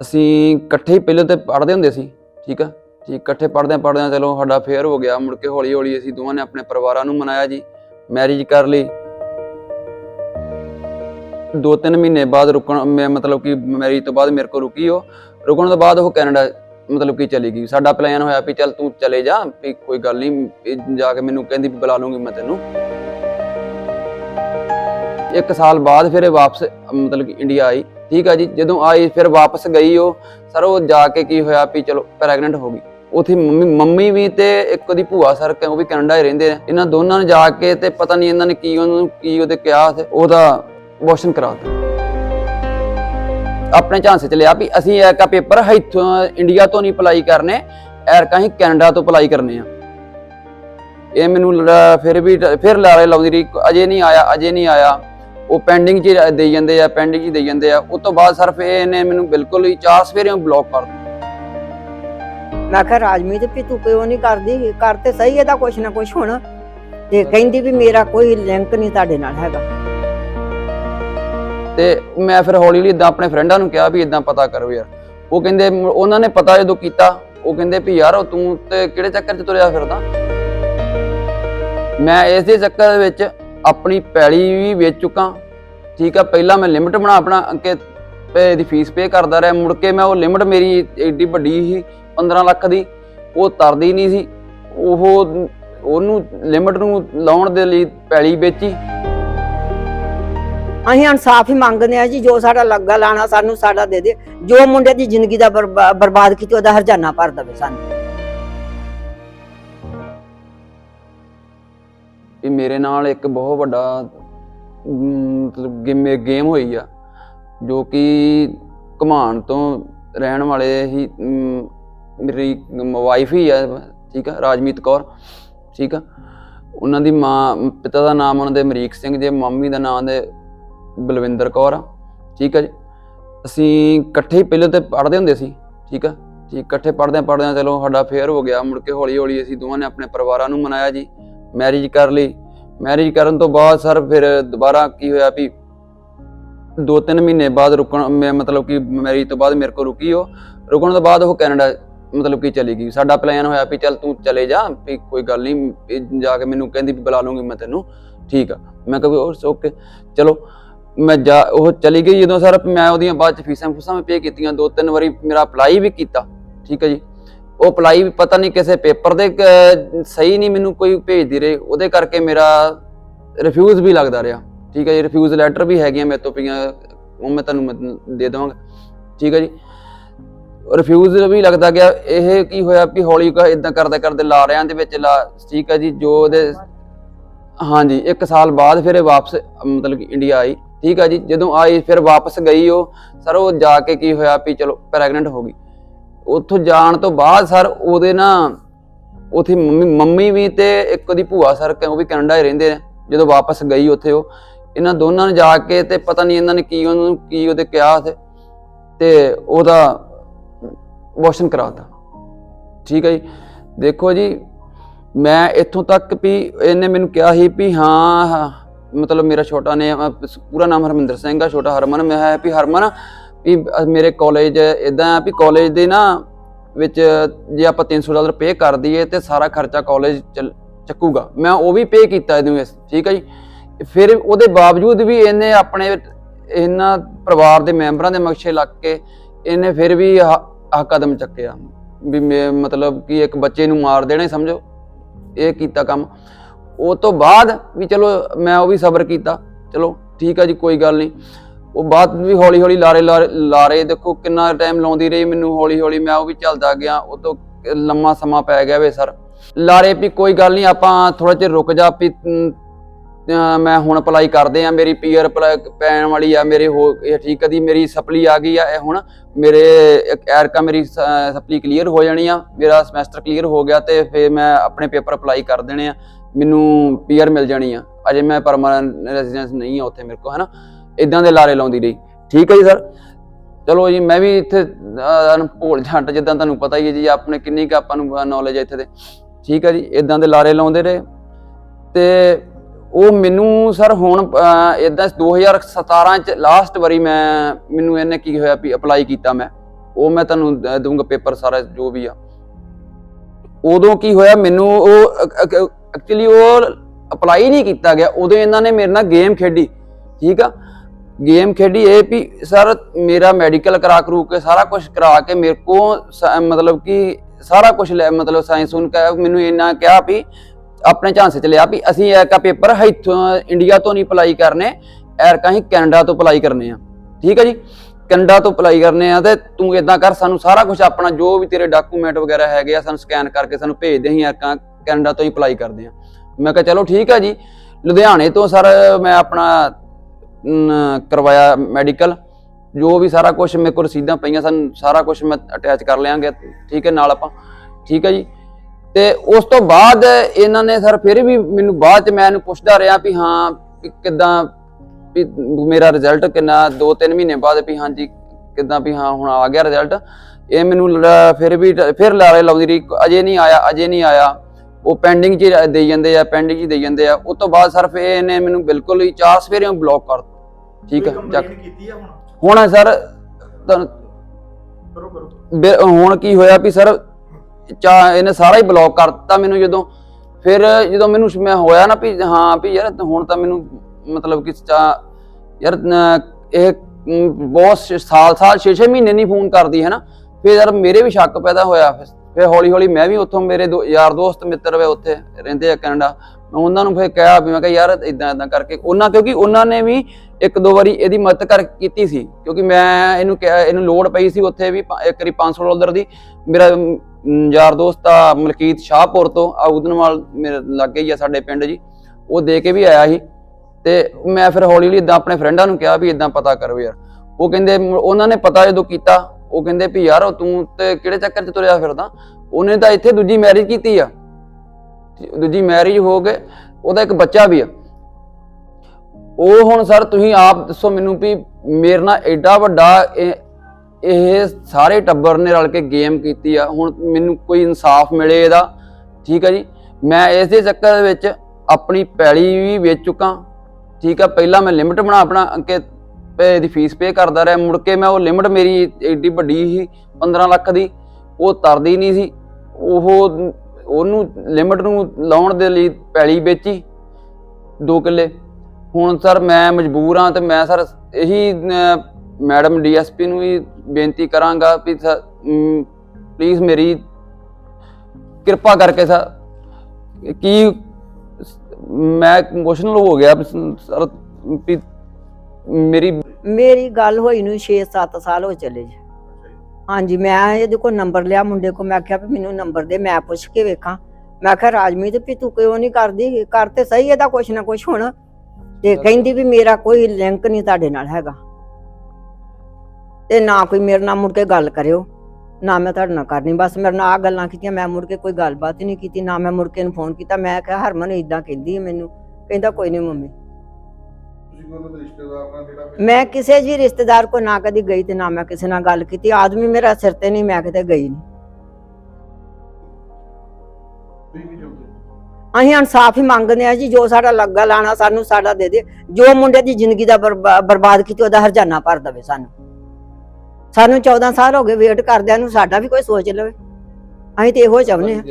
ਅਸੀਂ ਇਕੱਠੇ ਹੀ ਪਹਿਲੇ ਤੇ ਪੜ੍ਹਦੇ ਹੁੰਦੇ ਸੀ, ਠੀਕ ਆ? ਜੀ ਇਕੱਠੇ ਪੜ੍ਹਦੇ ਪੜ੍ਹਦੇ ਚਲੋ ਸਾਡਾ ਫੇਅਰ ਹੋ ਗਿਆ, ਮੁੜ ਕੇ ਹੌਲੀ ਹੌਲੀ ਅਸੀਂ ਦੋਵਾਂ ਨੇ ਆਪਣੇ ਪਰਿਵਾਰਾਂ ਨੂੰ ਮਨਾਇਆ ਜੀ ਮੈਰਿਜ ਕਰ ਲਈ। ਦੋ ਤਿੰਨ ਮਹੀਨੇ ਬਾਅਦ ਰੁਕਣ, ਮੈਂ ਮਤਲਬ ਕਿ ਮੈਰਿਜ ਤੋਂ ਬਾਅਦ ਮੇਰੇ ਕੋਲ ਰੁਕੀ ਉਹ, ਰੁਕਣ ਤੋਂ ਬਾਅਦ ਉਹ ਕੈਨੇਡਾ ਮਤਲਬ ਕਿ ਚਲੀ ਗਈ। ਸਾਡਾ ਪਲਾਨ ਹੋਇਆ ਵੀ ਚੱਲ ਤੂੰ ਚਲੇ ਜਾ, ਵੀ ਕੋਈ ਗੱਲ ਨਹੀਂ ਜਾ ਕੇ ਮੈਨੂੰ ਕਹਿੰਦੀ ਵੀ ਬੁਲਾ ਲੂੰਗੀ ਮੈਂ ਤੈਨੂੰ। ਇੱਕ ਸਾਲ ਬਾਅਦ ਫਿਰ ਇਹ ਵਾਪਸ ਮਤਲਬ ਕਿ ਇੰਡੀਆ ਆਈ। ਠੀਕ ਆ ਜੀ, ਜਦੋਂ ਆਈ ਫਿਰ ਵਾਪਸ ਗਈ ਉਹ, ਸਰ ਉਹ ਜਾ ਕੇ ਕੀ ਹੋਇਆ ਵੀ ਚਲੋ ਪ੍ਰੈਗਨੈਂਟ ਹੋ ਗਈ। ਉਥੇ ਮੰਮੀ ਮੰਮੀ ਵੀ ਤੇ ਇੱਕ ਉਹਦੀ ਭੂਆ ਸਰ ਉਹ ਵੀ ਕੈਨੇਡਾ ਹੀ ਰਹਿੰਦੇ ਨੇ ਇਹਨਾਂ ਦੋਨਾਂ ਨੇ ਜਾ ਕੇ ਤੇ ਪਤਾ ਨਹੀਂ ਇਹਨਾਂ ਨੇ ਕੀ ਉਹਨੂੰ, ਕੀ ਉਹਦੇ ਕਿਹਾ ਉਹਦਾ ਅਬੋਰਸ਼ਨ ਕਰਾਤਾ ਆਪਣੇ ਝਾਂਸੇ ਚ ਲਿਆ ਵੀ ਅਸੀਂ ਐਰਕਾ ਪੇਪਰ ਇੱਥੋਂ ਇੰਡੀਆ ਤੋਂ ਨਹੀਂ ਅਪਲਾਈ ਕਰਨੇ, ਐਰਕਾ ਹੀ ਕੈਨੇਡਾ ਤੋਂ ਅਪਲਾਈ ਕਰਨੇ ਆ। ਇਹ ਮੈਨੂੰ ਫਿਰ ਵੀ, ਫਿਰ ਲਾਰੇ ਲਾਉਂਦੀ ਰਹੀ, ਅਜੇ ਨਹੀਂ ਆਇਆ, ਅਜੇ ਨਹੀਂ ਆਇਆ। ਉਹ ਪੈਂਡਿੰਗ 'ਚ ਹੀ ਦੇਈ ਜਾਂਦੇ ਆ ਪੈਂਡਿੰਗ 'ਚ ਹੀ ਦੇਈ ਜਾਂਦੇ ਆ ਉਸ ਤੋਂ ਬਾਅਦ ਸਿਰਫ ਇਹਨੇ ਮੈਨੂੰ ਬਿਲਕੁਲ ਹੀ ਚਾਰ ਸਵੇਰੇ ਬਲੌਕ ਕਰ ਦਿੱਤਾ। ਮੈਂ ਕਿਹਾ ਰਾਜਮੀਤ ਵੀ ਤੂੰ ਕਿਉਂ ਨਹੀਂ ਕਰਦੀ? ਕਰ ਤੇ ਸਹੀ ਇਹਦਾ ਕੁਛ ਨਾ ਕੁਛ ਹੁਣ। ਤੇ ਕਹਿੰਦੀ ਵੀ ਮੇਰਾ ਕੋਈ ਲਿੰਕ ਨਹੀਂ ਤੁਹਾਡੇ ਨਾਲ ਹੈਗਾ। ਤੇ ਮੈਂ ਫਿਰ ਹੌਲੀ ਹੌਲੀ ਇਦਾਂ ਆਪਣੇ ਫਰੈਂਡਾਂ ਨੂੰ ਕਿਹਾ ਵੀ ਇਦਾਂ ਪਤਾ ਕਰੋ ਯਾਰ। ਉਹ ਕਹਿੰਦੇ ਉਹਨਾਂ ਨੇ ਪਤਾ ਜਦੋਂ ਕੀਤਾ ਉਹ ਕਹਿੰਦੇ ਵੀ ਯਾਰ ਤੂੰ ਤੇ ਕਿਹੜੇ ਚੱਕਰ 'ਚ ਤੁਰਿਆ ਫਿਰਦਾ? ਮੈਂ ਇਸੇ ਚੱਕਰ ਦੇ ਵਿੱਚ ਆਪਣੀ ਪੈਲੀ ਵੀ ਵੇਚ ਚੁੱਕਾ। ਠੀਕ ਆ ਪਹਿਲਾਂ ਮੈਂ ਲਿਮਟ ਬਣਾ ਆਪਣਾ ਕਿ ਪੇ ਦੀ ਫੀਸ ਪੇ ਕਰਦਾ ਰਿਹਾ। ਮੁੜ ਕੇ ਮੈਂ ਉਹ ਲਿਮਟ ਮੇਰੀ ਏਡੀ ਵੱਡੀ ਸੀ 15 ਲੱਖ ਦੀ ਉਹ ਤਰਦੀ ਨਹੀਂ ਸੀ। ਉਹ ਉਹਨੂੰ ਲਿਮਟ ਨੂੰ ਲਾਉਣ ਦੇ ਲਈ ਪੈਲੀ ਵੇਚੀ। ਅਸੀਂ ਇਨਸਾਫ ਹੀ ਮੰਗਦੇ ਆ ਜੀ ਜੋ ਸਾਡਾ ਲੱਗਾ ਲਾਣਾ ਸਾਨੂੰ ਸਾਡਾ ਦੇ ਦੇ ਜੋ ਮੁੰਡੇ ਦੀ ਜ਼ਿੰਦਗੀ ਦਾ ਬਰਬਾ- ਬਰਬਾਦ ਕੀਤੀ ਉਹਦਾ ਹਰਜਾਨਾ ਭਰ ਦੇਵੇ ਸਾਨੂੰ। ਵੀ ਮੇਰੇ ਨਾਲ ਇੱਕ ਬਹੁਤ ਵੱਡਾ ਮਤਲਬ ਗੇਮ ਗੇਮ ਹੋਈ ਆ, ਜੋ ਕਿ ਘਮਾਨ ਤੋਂ ਰਹਿਣ ਵਾਲੇ ਹੀ ਮੇਰੀ ਵਾਈਫ ਹੀ ਆ, ਠੀਕ ਆ, ਰਾਜਮੀਤ ਕੌਰ, ਠੀਕ ਆ। ਉਹਨਾਂ ਦੀ ਮਾਂ, ਪਿਤਾ ਦਾ ਨਾਮ ਉਹਨਾਂ ਦੇ ਅਮਰੀਕ ਸਿੰਘ ਜੇ, ਮੰਮੀ ਦਾ ਨਾਮ ਦੇ ਬਲਵਿੰਦਰ ਕੌਰ ਆ, ਠੀਕ ਆ ਜੀ। ਅਸੀਂ ਇਕੱਠੇ ਪਹਿਲੇ ਤੇ ਪੜ੍ਹਦੇ ਹੁੰਦੇ ਸੀ, ਠੀਕ ਆ। ਜੀ, ਇਕੱਠੇ ਪੜ੍ਹਦੇ ਪੜ੍ਹਦੇ ਚਲੋ ਸਾਡਾ ਫੇਅਰ ਹੋ ਗਿਆ, ਮੁੜ ਕੇ ਹੌਲੀ ਹੌਲੀ ਅਸੀਂ ਦੋਵਾਂ ਨੇ ਆਪਣੇ ਪਰਿਵਾਰਾਂ ਨੂੰ ਮਨਾਇਆ ਜੀ ਮੈਰਿਜ ਕਰ ਲਈ ਮੈਰਿਜ ਕਰਨ ਤੋਂ ਬਾਅਦ ਸਰ ਫਿਰ ਦੁਬਾਰਾ ਕੀ ਹੋਇਆ ਵੀ ਦੋ ਤਿੰਨ ਮਹੀਨੇ ਬਾਅਦ ਰੁਕਣ, ਮੈਂ ਮਤਲਬ ਕਿ ਮੈਰਿਜ ਤੋਂ ਬਾਅਦ ਮੇਰੇ ਕੋਲ ਰੁਕੀ ਉਹ। ਰੁਕਣ ਤੋਂ ਬਾਅਦ ਉਹ ਕੈਨੇਡਾ ਮਤਲਬ ਕਿ ਚਲੀ ਗਈ। ਸਾਡਾ ਪਲਾਨ ਹੋਇਆ ਵੀ ਚੱਲ ਤੂੰ ਚਲੇ ਜਾ, ਵੀ ਕੋਈ ਗੱਲ ਨਹੀਂ ਜਾ ਕੇ ਮੈਨੂੰ ਕਹਿੰਦੀ ਵੀ ਬੁਲਾ ਲੂੰਗੀ ਮੈਂ ਤੈਨੂੰ। ਠੀਕ ਆ। ਮੈਂ ਕਿਹਾ ਵੀ ਓਕੇ ਚਲੋ, ਮੈਂ ਜਾ, ਉਹ ਚਲੀ ਗਈ ਜਦੋਂ ਸਰ ਮੈਂ ਉਹਦੀਆਂ ਬਾਅਦ ਚ ਫੀਸਾਂ ਫੂਸਾਂ ਵੀ ਪੇ ਕੀਤੀਆਂ। ਦੋ ਤਿੰਨ ਵਾਰੀ ਮੇਰਾ ਅਪਲਾਈ ਵੀ ਕੀਤਾ। ਠੀਕ ਹੈ ਜੀ। ਉਹ ਅਪਲਾਈ ਵੀ ਪਤਾ ਨਹੀਂ ਕਿਸੇ ਪੇਪਰ ਦੇ ਕ- ਸਹੀ ਨਹੀਂ ਮੈਨੂੰ ਕੋਈ ਭੇਜਦੀ ਰਹੇ। ਉਹਦੇ ਕਰਕੇ ਮੇਰਾ ਰਿਫਿਊਜ਼ ਵੀ ਲੱਗਦਾ ਰਿਹਾ। ਠੀਕ ਹੈ ਜੀ ਰਿਫਿਊਜ਼ ਲੈਟਰ ਵੀ ਹੈਗੀਆਂ ਮੇਰੇ ਤੋਂ ਪਈਆਂ, ਉਹ ਮੈਂ ਤੁਹਾਨੂੰ ਦੇ ਦੇਵਾਂਗਾ। ਠੀਕ ਹੈ ਜੀ। ਰਿਫਿਊਜ਼ ਵੀ ਲੱਗਦਾ ਗਿਆ। ਇਹ ਕੀ ਹੋਇਆ ਵੀ ਹੌਲੀ ਇਦਾਂ ਕਰਦੇ ਕਰਦੇ ਲਾ ਰਿਆਂ ਦੇ ਵਿੱਚ, ਲਾ, ਠੀਕ ਹੈ ਜੀ, ਜੋ ਉਹਦੇ ਹਾਂਜੀ 1 ਸਾਲ ਬਾਅਦ ਫਿਰ ਇਹ ਵਾਪਸ, ਮਤਲਬ ਕਿ ਇੰਡੀਆ ਆਈ। ਠੀਕ ਹੈ ਜੀ, ਜਦੋਂ ਆਈ, ਫਿਰ ਵਾਪਸ ਗਈ ਉਹ। ਸਰ, ਉਹ ਜਾ ਕੇ ਕੀ ਹੋਇਆ ਵੀ ਚਲੋ ਪ੍ਰੈਗਨੈਂਟ ਹੋ ਗਈ। ਉੱਥੋਂ ਜਾਣ ਤੋਂ ਬਾਅਦ ਸਰ ਉਹਦੇ ਨਾ ਉਥੇ ਮੰਮੀ ਮੰਮੀ ਵੀ ਤੇ ਇੱਕ ਉਹਦੀ ਭੂਆ ਸਰ ਉਹ ਵੀ ਕੈਨੇਡਾ ਹੀ ਰਹਿੰਦੇ ਨੇ ਜਦੋਂ ਵਾਪਸ ਗਈ ਉੱਥੇ ਉਹ। ਇਹਨਾਂ ਦੋਨਾਂ ਨੇ ਜਾ ਕੇ ਤੇ ਪਤਾ ਨਹੀਂ ਇਹਨਾਂ ਨੇ ਕੀ ਉਹਨੂੰ ਕੀ ਉਹਦੇ ਕਿਹਾ ਤੇ ਤੇ ਉਹਦਾ ਅਬੋਰਸ਼ਨ ਕਰਾਤਾ। ਠੀਕ ਹੈ ਜੀ? ਦੇਖੋ ਜੀ ਮੈਂ ਇੱਥੋਂ ਤੱਕ ਵੀ ਇਹਨੇ ਮੈਨੂੰ ਕਿਹਾ ਸੀ ਵੀ ਹਾਂ ਹਾਂ, ਮਤਲਬ ਮੇਰਾ ਛੋਟਾ ਨੇ ਪੂਰਾ ਨਾਮ ਹਰਮਿੰਦਰ ਸਿੰਘ ਆ ਛੋਟਾ ਹਰਮਨ। ਮੈਂ ਹੈ ਵੀ ਹਰਮਨ ਵੀ ਮੇਰੇ ਕਾਲਜ ਇਦਾਂ ਆ ਵੀ ਕਾਲਜ ਦੇ ਨਾ ਵਿੱਚ ਜੇ ਆਪਾਂ 300 ਡਾਲਰ ਪੇ ਕਰ ਦਈਏ ਤੇ ਸਾਰਾ ਖਰਚਾ ਕਾਲਜ ਚੱਕੂਗਾ। ਮੈਂ ਉਹ ਵੀ ਪੇ ਕੀਤਾ ਇਹਨੂੰ ਇਸ- ਠੀਕ ਹੈ ਜੀ? ਫਿਰ ਉਹਦੇ ਬਾਵਜੂਦ ਵੀ ਇਹਨੇ ਆਪਣੇ ਇਹਨਾਂ ਪਰਿਵਾਰ ਦੇ ਮੈਂਬਰਾਂ ਦੇ ਮਕਸ਼ੇ ਲੱਗ ਕੇ ਇਹਨੇ ਫਿਰ ਵੀ ਆਹ ਆਹ ਕਦਮ ਚੱਕਿਆ। ਵੀ ਮੈਂ ਮਤਲਬ ਕਿ ਇੱਕ ਬੱਚੇ ਨੂੰ ਮਾਰ ਦੇਣਾ ਸਮਝੋ? ਇਹ ਕੀਤਾ ਕੰਮ। ਉਹ ਤੋਂ ਬਾਅਦ ਵੀ ਚਲੋ ਮੈਂ ਉਹ ਵੀ ਸਬਰ ਕੀਤਾ। ਚਲੋ, ਠੀਕ ਆ ਜੀ, ਕੋਈ ਗੱਲ ਨਹੀਂ ਉਹ ਬਾਅਦ ਵੀ ਹੌਲੀ ਹੌਲੀ ਲਾਰੇ ਲਾਰੇ- ਦੇਖੋ ਕਿੰਨਾ ਟਾਈਮ ਲਾਉਂਦੀ ਰਹੀ ਮੈਨੂੰ ਹੌਲੀ ਹੌਲੀ ਮੈਂ ਉਹ ਵੀ ਚੱਲਦਾ ਗਿਆ ਉਹ ਤੋਂ ਲੰਮਾ ਸਮਾਂ ਪੈ ਗਿਆ ਵੇ ਸਰ। ਲਾਰੇ ਵੀ ਕੋਈ ਗੱਲ ਨਹੀਂ, ਆਪਾਂ ਥੋੜਾ ਜਿਹਾ ਰੁਕ ਜਾ, ਵੀ ਮੈਂ ਹੁਣ ਅਪਲਾਈ ਕਰਦੇ ਆ ਮੇਰੀ ਪੀਅਰ ਪੈਣ ਵਾਲੀ ਆ, ਮੇਰੇ ਹੋ ਇਹ ਠੀਕ ਆ ਮੇਰੀ ਸਪਲੀ ਆ ਗਈ ਆ, ਇਹ ਹੁਣ ਮੇਰੇ ਐਰਕਾ ਮੇਰੀ ਸਪਲੀ ਕਲੀਅਰ ਹੋ ਜਾਣੀ ਆ, ਮੇਰਾ ਸਮੈਸਟਰ ਕਲੀਅਰ ਹੋ ਗਿਆ ਤੇ ਫਿਰ ਮੈਂ ਆਪਣੇ ਪੇਪਰ ਅਪਲਾਈ ਕਰ ਦੇਣੇ ਆ, ਮੈਨੂੰ ਪੀਅਰ ਮਿਲ ਜਾਣੀ ਆ। ਅਜੇ ਮੈਂ ਪਰਮਾਨੈਂਟ ਰੈਜ਼ੀਡੈਂਸ ਨਹੀਂ ਆ ਉੱਥੇ ਮੇਰੇ ਕੋਲ, ਹਨਾ? ਇਦਾਂ ਦੇ ਲਾਰੇ ਲਾਉਂਦੀ ਰਹੀ। ਠੀਕ ਹੈ ਜੀ ਸਰ? ਚਲੋ ਜੀ, ਮੈਂ ਵੀ ਇੱਥੇ ਭੋਲ ਛੱਟ ਜਿੱਦਾਂ ਤੁਹਾਨੂੰ ਪਤਾ ਹੀ ਹੈ ਜੀ, ਆਪਣੇ ਕਿੰਨੀ ਕੁ ਆਪਾਂ ਨੂੰ ਨੌਲੇਜ ਹੈ ਇੱਥੇ ਦੇ। ਠੀਕ ਹੈ ਜੀ ਇਦਾਂ ਦੇ ਲਾਰੇ ਲਾਉਂਦੇ ਰਹੇ। ਤੇ ਉਹ ਮੈਨੂੰ ਸਰ ਹੁਣ ਇਦਾਂ 2017 ਚ ਲਾਸਟ ਵਾਰੀ ਮੈਂ, ਮੈਨੂੰ ਇਹਨੇ ਕੀ ਹੋਇਆ ਵੀ ਅਪਲਾਈ ਕੀਤਾ ਮੈਂ। ਉਹ ਮੈਂ ਤੁਹਾਨੂੰ ਦਊਂਗਾ ਪੇਪਰ ਸਾਰਾ, ਜੋ ਵੀ ਆ। ਉਦੋਂ ਕੀ ਹੋਇਆ, ਮੈਨੂੰ ਉਹ ਐਕਚੁਅਲੀ ਉਹ ਅਪਲਾਈ ਨਹੀਂ ਕੀਤਾ ਗਿਆ। ਉਦੋਂ ਇਹਨਾਂ ਨੇ ਮੇਰੇ ਨਾਲ ਗੇਮ ਖੇਡੀ। ਠੀਕ ਆ? ਗੇਮ ਖੇਡੀ, ਇਹ ਵੀ ਸਰ ਮੇਰਾ ਮੈਡੀਕਲ ਕਰਾ ਕਰੂ ਕੇ, ਸਾਰਾ ਕੁਝ ਕਰਾ ਕੇ ਮੇਰੇ ਕੋ ਮਤਲਬ ਕਿ ਸਾਰਾ ਕੁਝ ਲੈ, ਮਤਲਬ ਸਾਇੰਸ ਸੁਣ ਕੇ, ਮੈਨੂੰ ਇੰਨਾ ਕਿਹਾ ਵੀ ਆਪਣੇ ਝਾਂਸੇ ਚ ਲਿਆ ਵੀ ਅਸੀਂ ਇਹ ਕਾ ਪੇਪਰ ਇੱਥੋਂ ਇੰਡੀਆ ਤੋਂ ਨਹੀਂ ਅਪਲਾਈ ਕਰਨੇ ਐਰਕਾ ਹੀ ਕੈਨੇਡਾ ਤੋਂ ਅਪਲਾਈ ਕਰਨੇ ਆ। ਠੀਕ ਹੈ ਜੀ? ਕੈਨੇਡਾ ਤੋਂ ਅਪਲਾਈ ਕਰਨੇ ਆ ਤੇ ਤੂੰ ਇਦਾਂ ਕਰ, ਸਾਨੂੰ ਸਾਰਾ ਕੁਝ ਆਪਣਾ ਜੋ ਵੀ ਤੇਰੇ ਡਾਕੂਮੈਂਟ ਵਗੈਰਾ ਹੈਗੇ ਆ, ਸਾਨੂੰ ਸਕੈਨ ਕਰਕੇ ਸਾਨੂੰ ਭੇਜ ਦੇ, ਅਸੀਂ ਐਰਕਾ ਕੈਨੇਡਾ ਤੋਂ ਹੀ ਅਪਲਾਈ ਕਰਦੇ ਆ। ਮੈਂ ਕਿਹਾ ਚਲੋ ਠੀਕ ਹੈ ਜੀ, ਲੁਧਿਆਣੇ ਤੋਂ ਸਰ ਮੈਂ ਆਪਣਾ ਕਰਵਾਇਆ ਮੈਡੀਕਲ ਜੋ ਵੀ ਸਾਰਾ ਕੁਝ ਮੇਰੇ ਕੋਲ ਰਸੀਦਾਂ ਪਈਆਂ ਸਨ, ਸਾਰਾ ਕੁਝ ਮੈਂ ਅਟੈਚ ਕਰ ਲਿਆਂਗੇ। ਠੀਕ ਹੈ, ਨਾਲ ਆਪਾਂ। ਠੀਕ ਹੈ ਜੀ। ਤੇ ਉਸ ਤੋਂ ਬਾਅਦ ਇਹਨਾਂ ਨੇ ਸਰ ਫਿਰ ਵੀ ਮੈਨੂੰ ਬਾਅਦ ਚ ਮੈਂ ਇਹਨੂੰ ਪੁੱਛਦਾ ਰਿਹਾ ਵੀ ਹਾਂ, ਵੀ ਕਿੱਦਾਂ, ਵੀ ਮੇਰਾ ਰਿਜ਼ਲਟ ਕਿੰਨਾ 2-3 ਮਹੀਨੇ ਬਾਅਦ ਵੀ ਹਾਂਜੀ, ਕਿੱਦਾਂ ਵੀ ਹਾਂ, ਹੁਣ ਆ ਗਿਆ ਰਿਜ਼ਲਟ ਇਹ ਮੈਨੂੰ ਲ- ਫਿਰ ਵੀ, ਫਿਰ ਲਾਰੇ ਲਾਉਂਦੀ ਰਹੀ, ਅਜੇ ਨਹੀਂ ਆਇਆ, ਅਜੇ ਨਹੀਂ ਆਇਆ। ਉਹ ਪੈਂਡਿੰਗ 'ਚ ਦੇਈ ਜਾਂਦੇ ਆ ਪੈਂਡਿੰਗ 'ਚ ਦੇਈ ਜਾਂਦੇ ਆ। ਉਸ ਤੋਂ ਬਾਅਦ ਸਰ ਫਿਰ ਇਹਨੇ ਮੈਨੂੰ ਬਿਲਕੁਲ ਹੀ ਚਾਰ ਸਵੇਰੇ ਬਲੌਕ ਕਰ ਦਿੱਤਾ। ਠੀਕ ਹੈ ਚੱਕ। ਕੀਤੀ ਆ ਹੁਣ? ਹੁਣ ਸਰ ਹੁਣ ਕੀ ਹੋਇਆ ਵੀ ਸਰ ਚਾ ਇਹਨੇ ਸਾਰਾ ਹੀ ਬਲੌਕ ਕਰ ਦਿੱਤਾ ਮੈਨੂੰ ਜਦੋਂ। ਫਿਰ ਜਦੋਂ ਮੈਨੂੰ ਮੈਂ ਹੋਇਆ ਨਾ ਵੀ ਹਾਂ ਵੀ ਯਾਰ ਹੁਣ ਤਾਂ ਮੈਨੂੰ ਮਤਲਬ ਕਿ ਚਾ- ਯਾਰ ਨ- ਇਹ ਬਹੁਤ ਸਾਲ ਸਾਲ 6-6 ਮਹੀਨੇ ਨਹੀਂ ਫੋਨ ਕਰਦੀ ਹੈ ਨਾ ਫਿਰ ਯਾਰ ਮੇਰੇ ਵੀ ਸ਼ੱਕ ਪੈਦਾ ਹੋਇਆ ਫਿਰ- ਫਿਰ ਹੌਲੀ ਹੌਲੀ ਮੈਂ ਵੀ ਉੱਥੋਂ ਮੇਰੇ ਦੋ ਯਾਰ ਦੋਸਤ ਮਿੱਤਰ ਵੇ ਉੱਥੇ ਰਹਿੰਦੇ ਆ ਕੈਨੇਡਾ, ਮੈਂ ਉਹਨਾਂ ਨੂੰ ਫਿਰ ਕਿਹਾ ਵੀ ਮੈਂ ਕਿਹਾ ਯਾਰ ਇਦਾਂ ਇਦਾਂ ਕਰਕੇ ਉਹਨਾਂ ਕਿਉਂਕਿ ਉਹਨਾਂ ਨੇ ਵੀ ਇੱਕ ਦੋ ਵਾਰੀ ਇਹਦੀ ਮਦਦ ਕਰ ਕੀਤੀ ਸੀ ਕਿਉਂਕਿ ਮੈਂ ਇਹਨੂੰ ਕਿਹਾ ਇਹਨੂੰ ਲੋੜ ਪਈ ਸੀ ਉੱਥੇ ਵੀ ਪ- ਇੱਕ ਵਾਰੀ 500 ਡਾਲਰ ਦੀ। ਮੇਰਾ ਯਾਰ ਦੋਸਤ ਆ ਮਲਕੀਤ ਸ਼ਾਹਪੁਰ ਤੋਂ ਆਉਦਨਵਾਲ ਮੇਰੇ ਲਾਗੇ ਹੀ ਆ ਸਾਡੇ ਪਿੰਡ ਜੀ, ਉਹ ਦੇ ਕੇ ਵੀ ਆਇਆ ਸੀ। ਤੇ ਮੈਂ ਫਿਰ ਹੌਲੀ ਹੌਲੀ ਇਦਾਂ ਆਪਣੇ ਫਰੈਂਡਾਂ ਨੂੰ ਕਿਹਾ ਵੀ ਇਦਾਂ ਪਤਾ ਕਰੋ ਯਾਰ। ਉਹ ਕਹਿੰਦੇ ਉਹਨਾਂ ਨੇ ਪਤਾ ਜਦੋਂ ਕੀਤਾ ਉਹ ਕਹਿੰਦੇ ਵੀ ਯਾਰ ਉਹ ਤੂੰ ਤੇ ਕਿਹੜੇ ਚੱਕਰ 'ਚ ਤੁਰਿਆ ਫਿਰਦਾ? ਉਹਨੇ ਤਾਂ ਇੱਥੇ ਦੂਜੀ ਮੈਰਿਜ ਕੀਤੀ ਆ। ਦੂਜੀ ਮੈਰਿਜ ਹੋ ਕੇ ਉਹਦਾ ਇੱਕ ਬੱਚਾ ਵੀ ਆ। ਉਹ ਹੁਣ ਸਰ ਤੁਸੀਂ ਆਪ ਦੱਸੋ ਮੈਨੂੰ ਵੀ ਮੇਰੇ ਨਾਲ ਐਡਾ ਵੱਡਾ ਇਹ ਇਹ ਸਾਰੇ ਟੱਬਰ ਨੇ ਰਲ ਕੇ ਗੇਮ ਕੀਤੀ ਆ। ਹੁਣ ਮੈਨੂੰ ਕੋਈ ਇਨਸਾਫ ਮਿਲੇ ਇਹਦਾ। ਠੀਕ ਆ ਜੀ? ਮੈਂ ਇਸੇ ਚੱਕਰ ਵਿੱਚ ਆਪਣੀ ਪੈਲੀ ਵੀ ਵੇਚ ਚੁੱਕਾ। ਠੀਕ ਆ, ਪਹਿਲਾਂ ਮੈਂ ਲਿਮਟ ਬਣਾ, ਆਪਣਾ ਕਿ ਪੇ ਦੀ ਫੀਸ ਪੇ ਕਰਦਾ ਰਿਹਾ ਮੁੜ ਕੇ ਮੈਂ ਉਹ ਲਿਮਟ ਮੇਰੀ ਏਡੀ ਵੱਡੀ ਸੀ 15 ਲੱਖ ਦੀ ਉਹ ਤਰਦੀ ਨਹੀਂ ਸੀ। ਉਹ ਉਹਨੂੰ ਲਿਮਟ ਨੂੰ ਲਾਉਣ ਦੇ ਲਈ ਪੈਲੀ ਵੇਚੀ 2 ਕਿੱਲੇ। ਹੁਣ ਸਰ ਮੈਂ ਮਜਬੂਰ ਹਾਂ ਤੇ ਮੈਂ ਸਰ ਇਹੀ ਅਹ, ਮੈਡਮ ਡੀਐਸਪੀ ਨੂੰ ਵੀ ਬੇਨਤੀ ਕਰਾਂਗਾ ਵੀ ਪਲੀਜ਼ ਮੇਰੀ ਕਿਰਪਾ ਕਰਕੇ ਸਰ ਕੀ ਮੈਂ ਇਮੋਸ਼ਨਲ ਹੋ ਗਿਆ ਸਰ ਵੀ ਮੇਰੀ ਮੇਰੀ ਗੱਲ ਹੋਈ ਨੂੰ 6-7 ਸਾਲ ਹੋ ਚਲੇ ਜੀ। ਹਾਂਜੀ ਮੈਂ ਇਹਦੇ ਕੋਲ ਨੰਬਰ ਲਿਆ ਮੁੰਡੇ ਕੋ ਮੈਂ ਆਖਿਆ ਵੀ ਮੈਨੂੰ ਨੰਬਰ ਦੇ ਮੈਂ ਪੁੱਛ ਕੇ ਵੇਖਾਂ। ਮੈਂ ਆਖਿਆ ਰਾਜਮੀਤ ਵੀ ਤੂੰ ਕਿਉਂ ਨਹੀਂ ਕਰਦੀ? ਕਰ ਤੇ ਸਹੀ ਇਹਦਾ ਕੁਛ ਨਾ ਕੁਛ ਹੁਣ। ਤੇ ਕਹਿੰਦੀ ਵੀ ਮੇਰਾ ਕੋਈ ਲਿੰਕ ਨਹੀਂ ਤੁਹਾਡੇ ਨਾਲ ਹੈਗਾ। ਤੇ ਨਾ ਕੋਈ ਮੇਰੇ ਨਾਲ ਮੁੜ ਕੇ ਗੱਲ ਕਰਿਓ। ਨਾ ਮੈਂ ਤੁਹਾਡੇ ਨਾਲ ਕਰਨੀ। ਬਸ ਮੇਰੇ ਨਾਲ ਆ ਗੱਲਾਂ ਕੀਤੀਆਂ ਮੈਂ ਮੁੜ ਕੇ ਕੋਈ ਗੱਲਬਾਤ ਹੀ ਨਹੀਂ ਕੀਤੀ ਨਾ ਮੈਂ ਮੁੜ ਕੇ ਨੂੰ ਫੋਨ ਕੀਤਾ। ਮੈਂ ਕਿਹਾ ਹਰਮਨ ਇਦਾਂ ਕਹਿੰਦੀ ਹੈ ਮੈਨੂੰ। ਕਹਿੰਦਾ ਕੋਈ ਨਹੀਂ ਮੰਮੀ। ਤੁਸੀਂ ਕੋਈ ਉਹਨਾਂ ਦੇ ਰਿਸ਼ਤੇਦਾਰ ਨਾਲ ਜਿਹੜਾ ਫਿਰ- ਮੈਂ ਕਿਸੇ ਜੀ ਰਿਸ਼ਤੇਦਾਰ ਕੋ ਨਾ ਕਦੀ ਗਈ ਤੇ ਨਾ ਮੈਂ ਕਿਸੇ ਨਾਲ ਗੱਲ ਕੀਤੀ। ਆਦਮੀ ਮੇਰਾ ਸਿਰ ਤੇ ਨਹੀਂ ਮੈਂ ਕਿਤੇ ਗਈ ਨਹੀਂ। ਤੁਸੀਂ ਕੀ ਚਾਹੁੰਦੇ ਅਸੀਂ ਇਨਸਾਫ ਹੀ ਮੰਗਦੇ ਆ ਜੀ ਜੋ ਸਾਡਾ ਲੱਗਾ ਲਾਣਾ ਸਾਨੂੰ ਸਾਡਾ ਦੇ ਦੇ। ਜੋ ਮੁੰਡੇ ਦੀ ਜ਼ਿੰਦਗੀ ਦਾ ਬਰਬਾ- ਬਰਬਾਦ ਕੀਤੀ ਉਹਦਾ ਹਰਜਾਨਾ ਭਰ ਦੇਵੇ ਸਾਨੂੰ। ਸਾਨੂੰ 14 ਸਾਲ ਹੋ ਗਏ ਵੇਟ ਕਰਦਿਆਂ ਨੂੰ ਸਾਡਾ ਵੀ ਕੋਈ ਸੋਚ ਲਵੇ। ਅਸੀਂ ਤੇ ਇਹੋ ਚਾਹੁੰਦੇ ਆ